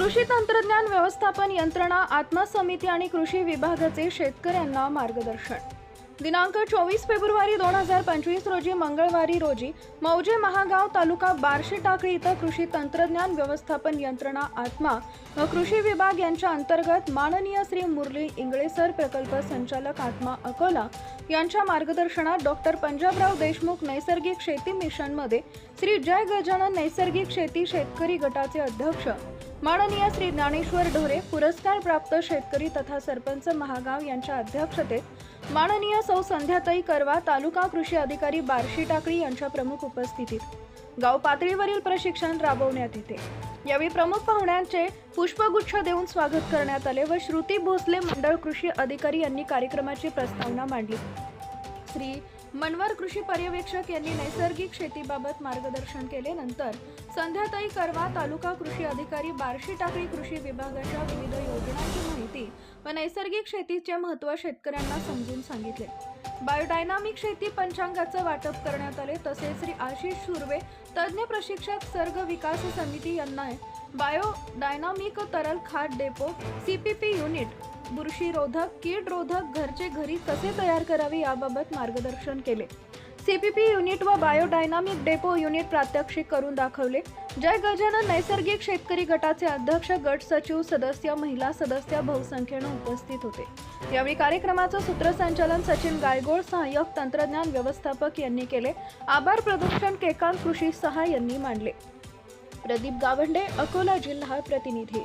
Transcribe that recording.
कृषी तंत्रज्ञान व्यवस्थापन यंत्रणा आत्मा समिती आणि कृषी विभागाचे शेतकऱ्यांना मार्गदर्शन. दिनांक चोवीस फेब्रुवारी दोन हजार पंचवीस रोजी मंगळवारी रोजी मौजे महागाव तालुका बार्शी टाकळी इथं कृषी तंत्रज्ञान व्यवस्थापन यंत्रणा आत्मा व कृषी विभाग यांच्या अंतर्गत माननीय श्री मुरली इंगळेसर प्रकल्प संचालक आत्मा अकोला यांच्या मार्गदर्शनात डॉक्टर पंजाबराव देशमुख नैसर्गिक शेती मिशनमध्ये श्री जय गजानन नैसर्गिक शेती शेतकरी गटाचे अध्यक्ष. माननीय श्री ज्ञानेश्वर ढोरे पुरस्कार प्राप्त शेतकरी तथा सरपंच महागाव यांच्या अध्यक्षतेत माननीय सौ संध्याताई करवा तालुका कृषी अधिकारी बार्शी टाकळी यांच्या प्रमुख उपस्थितीत. गाव पातळीवरील प्रशिक्षण राबवण्यात येते. यावेळी प्रमुख पाहुण्यांचे पुष्पगुच्छ देऊन स्वागत करण्यात आले व श्रुती भोसले मंडळ कृषी अधिकारी यांनी कार्यक्रमाची प्रस्तावना मांडली. श्री मनवर कृषी पर्यवेक्षक यांनी नैसर्गिक शेतीबाबत मार्गदर्शन केले नंतर संध्याताई करवा तालुका कृषी अधिकारी बार्शी टाकळी कृषी विभागाच्या विविध योजनांची माहिती व नैसर्गिक शेतीचे महत्त्व शेतकऱ्यांना समजून सांगितले. बायोडायनामिक शेती पंचांगाचं वाटप करण्यात आले तसेच श्री आशिष सुर्वे तज्ज्ञ प्रशिक्षक सर्ग विकास समिती यांना बायोडायनामिक तरल खाद डेपो सीपीपी युनिट बुरशीरोधक कीड रोधक घरचे घरी कसे तयार करावे याबाबत मार्गदर्शन केले. सीपीपी युनिट व बायोडायनामिक डेपो युनिट प्रात्यक्षिक करून दाखवले. जय गजानन नैसर्गिक शेतकरी गटाचे अध्यक्ष गट सचिव सदस्य महिला सदस्य बहुसंख्येनं उपस्थित होते. यावेळी कार्यक्रमाचं सूत्रसंचालन सचिन गायगोळ सहाय्यक तंत्रज्ञान व्यवस्थापक यांनी केले. आभार प्रदूषण केकांत कृषी सहाय यांनी मांडले. प्रदीप गावंडे अकोला जिल्हा प्रतिनिधी.